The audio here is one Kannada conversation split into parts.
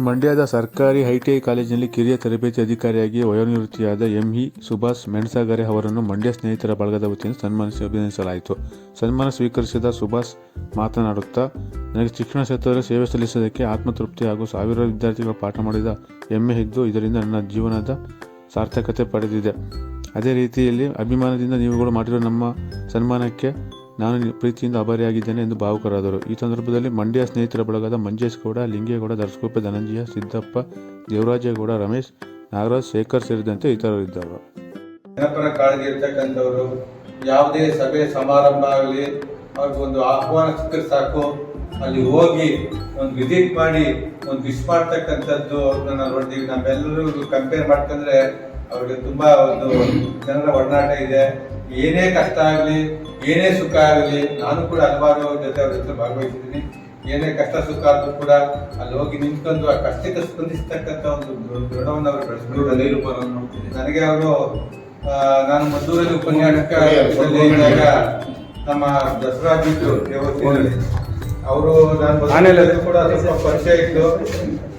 ಮಂಡ್ಯದ ಸರ್ಕಾರಿ ಐಟಿಐ ಕಾಲೇಜಿನಲ್ಲಿ ಕಿರಿಯ ತರಬೇತಿ ಅಧಿಕಾರಿಯಾಗಿ ವಯೋನಿವೃತ್ತಿಯಾದ ಎಂಇ ಸುಭಾಷ್ ಮೆಣಸಾಗರೆ ಅವರನ್ನು ಮಂಡ್ಯ ಸ್ನೇಹಿತರ ಬಳಗದ ವತಿಯಿಂದ ಸನ್ಮಾನಿಸಿ ಅಭಿನಂದಿಸಲಾಯಿತು. ಸನ್ಮಾನ ಸ್ವೀಕರಿಸಿದ ಸುಭಾಷ್ ಮಾತನಾಡುತ್ತಾ, ನನಗೆ ಶಿಕ್ಷಣ ಕ್ಷೇತ್ರದಲ್ಲಿ ಸೇವೆ ಸಲ್ಲಿಸೋದಕ್ಕೆ ಆತ್ಮತೃಪ್ತಿ ಹಾಗೂ ಸಾವಿರಾರು ವಿದ್ಯಾರ್ಥಿಗಳು ಪಾಠ ಮಾಡಿದ ಹೆಮ್ಮೆ ಇದ್ದು, ಇದರಿಂದ ನನ್ನ ಜೀವನದ ಸಾರ್ಥಕತೆ ಪಡೆದಿದೆ. ಅದೇ ರೀತಿಯಲ್ಲಿ ಅಭಿಮಾನದಿಂದ ನೀವುಗಳು ಮಾಡಿರೋ ನಮ್ಮ ಸನ್ಮಾನಕ್ಕೆ ನಾನು ಪ್ರೀತಿಯಿಂದ ಅಭಾರಿಯಾಗಿದ್ದೇನೆ ಎಂದು ಭಾವುಕರಾದರು. ಈ ಸಂದರ್ಭದಲ್ಲಿ ಮಂಡ್ಯ ಸ್ನೇಹಿತರ ಬಳಗದ ಮಂಜೇಶ್ ಗೌಡ ಲಿಂಗೇಗೌಡ ದರ್ಶಕೋಪ ಧನಂಜಯ, ಸಿದ್ದಪ್ಪ, ದೇವರಾಜೇಗೌಡ, ರಮೇಶ್, ನಾಗರಾಜ್, ಶೇಖರ್ ಸೇರಿದಂತೆ ಇತರರಿದ್ದರು ಜನಪರ ಕಾಳಜಿ ಇರ್ತಕ್ಕಂಥವರು, ಯಾವುದೇ ಸಭೆ ಸಮಾರಂಭ ಆಗಲಿ ಅವ್ರಿಗೊಂದು ಆಹ್ವಾನ ಸಿಕ್ಕರೆ ಸಾಕು. ಅಲ್ಲಿ ಹೋಗಿ ಒಂದು ವಿಸಿಟ್ ಮಾಡಿ, ಒಂದು ವಿಶ್ ಮಾಡ್ತಕ್ಕಂಥದ್ದು ನಾವು ನೋಡ್ತೀವಿ ನಮ್ಮೆಲ್ಲರಿಗೂ ಕಂಪೇರ್ ಮಾಡ್ಕೊಂಡ್ರೆ ಅವ್ರಿಗೆ ತುಂಬಾ ಒಂದು ಜನರ ಒಡನಾಟ ಇದೆ. ಏನೇ ಕಷ್ಟ ಆಗಲಿ ಏನೇ ಸುಖ ಆಗಲಿ ನಾನು ಕೂಡ ಹಲವಾರು ಜೊತೆ ಅವ್ರ ಜೊತೆ ಭಾಗವಹಿಸಿದ್ದೀನಿ. ಏನೇ ಕಷ್ಟ ಸುಖ ಆದ್ರೂ ಕೂಡ ಅಲ್ಲಿ ಹೋಗಿ ನಿಂತ್ಕೊಂಡು ಆ ಕಷ್ಟಕ್ಕೆ ಸ್ಪಂದಿಸ್ತಕ್ಕಂಥ ಒಂದು ದೃಢವನ್ನು ಅವರು ನೋಡ್ತೀನಿ ನನಗೆ ಅವರು ನಾನು ಮದ್ದೂರಲ್ಲಿ ಉಪನ್ಯಾಸಕ ಇದರಲ್ಲಿ ಇದ್ದಾಗ ನಮ್ಮ ದಸರಾ ದೇವಸ್ಥಾನದಲ್ಲಿ ಅವರು ನಾನು ಕೂಡ ಸ್ವಲ್ಪ ಪರಿಚಯ ಇತ್ತು.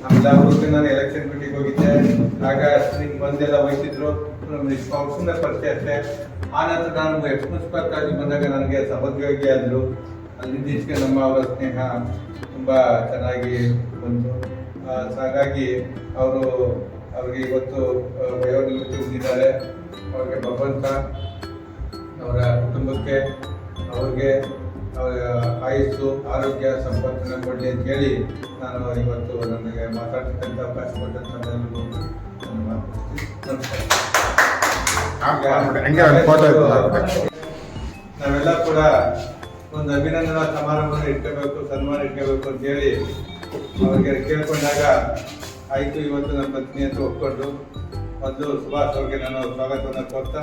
ಆಮೇಲೆ ಅವ್ರಿಗೆ ನಾನು ಎಲೆಕ್ಷನ್ ಮೀಟಿಂಗ್ ಹೋಗಿದ್ದೆ. ಆಗ ಹಿಂಗ್ ಬಂದೆಲ್ಲ ವಹಿಸಿದ್ರು ಸುಮ್ಮನೆ ಪರಿಚಯ ಅಷ್ಟೇ. ಆ ನಂತರ ನಾನು ಎಕ್ಸ್ ಮುನ್ಸಿಪಲ್ ಆಗಿ ಬಂದಾಗ ನನಗೆ ಸಹೋದ್ಯೋಗಿ ಆದರು ಅಲ್ಲಿ ಇತ್ತೀಚೆಗೆ ನಮ್ಮ ಅವರ ಸ್ನೇಹ ತುಂಬ ಚೆನ್ನಾಗಿ ಬಂತು. ಹಾಗಾಗಿ ಅವರು ಅವ್ರಿಗೆ ಇವತ್ತು ವಯೋನಿವೃತ್ತಿ ಹೊಂದಿದ್ದಾರೆ ಅವ್ರಿಗೆ ಭಗವಂತ ಅವರ ಕುಟುಂಬಕ್ಕೆ ಅವ್ರಿಗೆ ಅವರ ಆಯುಸ್ಸು ಆರೋಗ್ಯ ಸಂಪತ್ತನ್ನು ಕೊಡಲಿ ಅಂತ ಹೇಳಿ ನಾನು ಇವತ್ತು ನನಗೆ ಮಾತಾಡ್ತಕ್ಕಂಥ ಅವಕಾಶ ಕೊಟ್ಟಂತ. ನಾವೆಲ್ಲ ಕೂಡ ಒಂದು ಅಭಿನಂದನಾ ಸಮಾರಂಭವನ್ನು ಇಟ್ಕೋಬೇಕು ಸನ್ಮಾನ ಇಟ್ಕೋಬೇಕು ಅಂತ ಹೇಳಿ ಅವ್ರಿಗೆ ಕೇಳ್ಕೊಂಡಾಗ ಆಯ್ತು ಇವತ್ತು ನನ್ನ ಪತ್ನಿ ಅಂತ ಒಪ್ಕೊಂಡು ಒಂದು ಸುಭಾಷ್ ಅವ್ರಿಗೆ ನಾನು ಸ್ವಾಗತವನ್ನು ಕೊಡ್ತಾ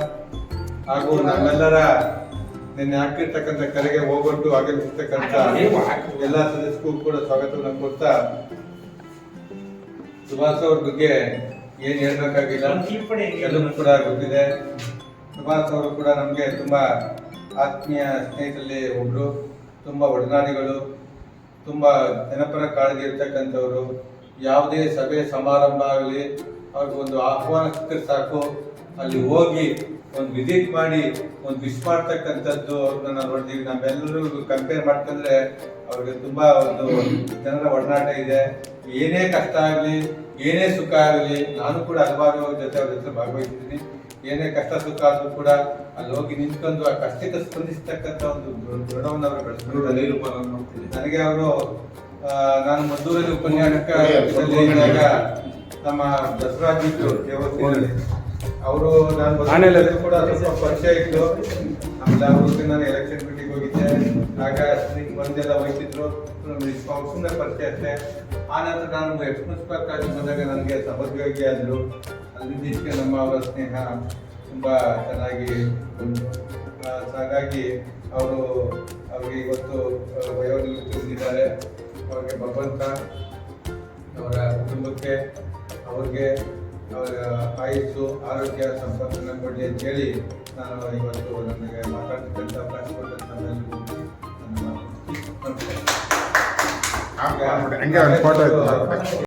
ಹಾಗೂ ನಮ್ಮೆಲ್ಲರ ನಿನ್ನೆ ಹಾಕಿರ್ತಕ್ಕಂಥ ಕರೆಗೆ ಹೋಗ್ಬಿಟ್ಟು ಆಗಿರ್ತಕ್ಕಂಥ ಎಲ್ಲ ಸದಸ್ಯರಿಗೂ ಕೂಡ ಸ್ವಾಗತವನ್ನು ಕೊಡ್ತಾ ಸುಭಾಷ್ ಅವ್ರ ಬಗ್ಗೆ ಏನ್ ಹೇಳ್ಬೇಕಾಗಿಲ್ಲ? ಎಲ್ಲರೂ ಕೂಡ ಗೊತ್ತಿದೆ. ಸುಭಾಷ್ ಅವರು ಕೂಡ ನಮಗೆ ತುಂಬಾ ಆತ್ಮೀಯ ಸ್ನೇಹಿತರಲ್ಲಿ ಒಬ್ರು ತುಂಬಾ ಒಡನಾಡಿಗಳು ತುಂಬಾ ಜನಪರ ಕಾಳಜಿ ಇರ್ತಕ್ಕಂಥವ್ರು. ಯಾವುದೇ ಸಭೆ ಸಮಾರಂಭ ಆಗಲಿ ಅವ್ರಿಗೊಂದು ಆಹ್ವಾನ ಸಿಕ್ಕರೆ ಸಾಕು. ಅಲ್ಲಿ ಹೋಗಿ ಒಂದು ವಿಸಿಟ್ ಮಾಡಿ ಒಂದು ವಿಶ್ ಮಾಡ್ತಕ್ಕಂಥದ್ದು ನಾವು ನೋಡ್ತೀವಿ. ನಾವೆಲ್ಲರೂ ಕಂಪೇರ್ ಮಾಡ್ಕೊಂಡ್ರೆ ಅವ್ರಿಗೆ ತುಂಬಾ ಒಂದು ಜನರ ಒಡನಾಟ ಇದೆ. ಏನೇ ಕಷ್ಟ ಆಗಲಿ ಏನೇ ಸುಖ ಆಗಲಿ ನಾನು ಕೂಡ ಹಲವಾರು ಜೊತೆ ಅವ್ರ ಜೊತೆ ಭಾಗವಹಿಸ್ತೀನಿ. ಏನೇ ಕಷ್ಟ ಸುಖ ಆದರೂ ಕೂಡ ಅಲ್ಲಿ ಹೋಗಿ ನಿಂತ್ಕೊಂಡು ಆ ಕಷ್ಟಕ್ಕೆ ಸ್ಪಂದಿಸ್ತಕ್ಕಂಥ ಒಂದು ದೃಢವನ್ನು ಅವರು ನೋಡ್ತೀನಿ ನನಗೆ ಅವರು ನಾನು ಮದ್ದೂರಲ್ಲಿ ಇದ್ದಾಗ ನಮ್ಮ ದಸರಾ ದೇವಸ್ಥಾನದಲ್ಲಿ ಅವರು ನಾನು ಕೂಡ ಸ್ವಲ್ಪ ಪರಿಚಯ ಇತ್ತು. ಆಮೇಲೆ ಅವ್ರಿಗೆ ನಾನು ಎಲೆಕ್ಷನ್ ಮೀಟಿಂಗ್ ಹೋಗಿದ್ದೆ. ಆಗ ಬಂದೆಲ್ಲ ವಹಿಸಿದ್ರು ಸುಮ್ಮನೆ ಪರಿಚಯ ಅಷ್ಟೇ ಆ ನಂತರ ನಾನು ಎಕ್ಸ್ಪ್ರೆಸ್ ಪಾರ್ಕ್ ಆಗಿ ಬಂದಾಗ ನನಗೆ ಸಹೋದ್ಯೋಗಿ ಆದರು ಅಲ್ಲಿ ಈಚೆಗೆ ನಮ್ಮ ಅವರ ಸ್ನೇಹ ತುಂಬ ಚೆನ್ನಾಗಿ ಹಾಗಾಗಿ ಅವರು ಅವ್ರಿಗೆ ಇವತ್ತು ಆ, ವಯೋನಿವೃತ್ತಿ ಹೊಂದಿದ್ದಾರೆ ಅವ್ರಿಗೆ ಭಗವಂತ ಅವರ ಕುಟುಂಬಕ್ಕೆ ಅವ್ರಿಗೆ ಅವರ ಆಯುಸ್ಸು ಆರೋಗ್ಯ ಸಂಪತ್ತನ್ನು ಕೊಡಿ ಅಂತ ಹೇಳಿ ನಾನು ಇವತ್ತು ನನಗೆ ಮಾತಾಡ್ತಕ್ಕಂಥ ಅವಕಾಶ ಕೊಟ್ಟಂತ